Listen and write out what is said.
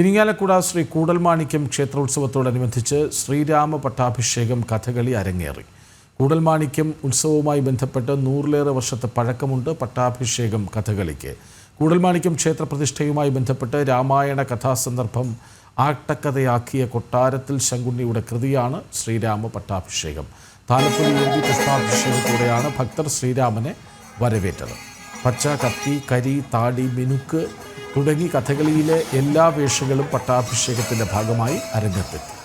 ഇരിങ്ങാലക്കുട ശ്രീ കൂടൽമാണിക്യം ക്ഷേത്രോത്സവത്തോടനുബന്ധിച്ച് ശ്രീരാമ പട്ടാഭിഷേകം കഥകളി അരങ്ങേറി. കൂടൽമാണിക്യം ഉത്സവവുമായി ബന്ധപ്പെട്ട് നൂറിലേറെ വർഷത്തെ പഴക്കമുണ്ട് പട്ടാഭിഷേകം കഥകളിക്ക്. കൂടൽമാണിക്യം ക്ഷേത്രപ്രതിഷ്ഠയുമായി ബന്ധപ്പെട്ട് രാമായണ കഥാസന്ദർഭം ആട്ടക്കഥയാക്കിയ കൊട്ടാരത്തിൽ ശങ്കുണ്ണിയുടെ കൃതിയാണ് ശ്രീരാമ പട്ടാഭിഷേകം. താലപ്പൊലി ഏന്തി ഭക്തർ ശ്രീരാമനെ വരവേറ്റത്. പച്ച കത്തി കരി താടി മിനുക്ക് തുടങ്ങി കഥകളിയിലെ എല്ലാ വേഷങ്ങളും പട്ടാഭിഷേകത്തിന്റെ ഭാഗമായി അരങ്ങത്തെത്തി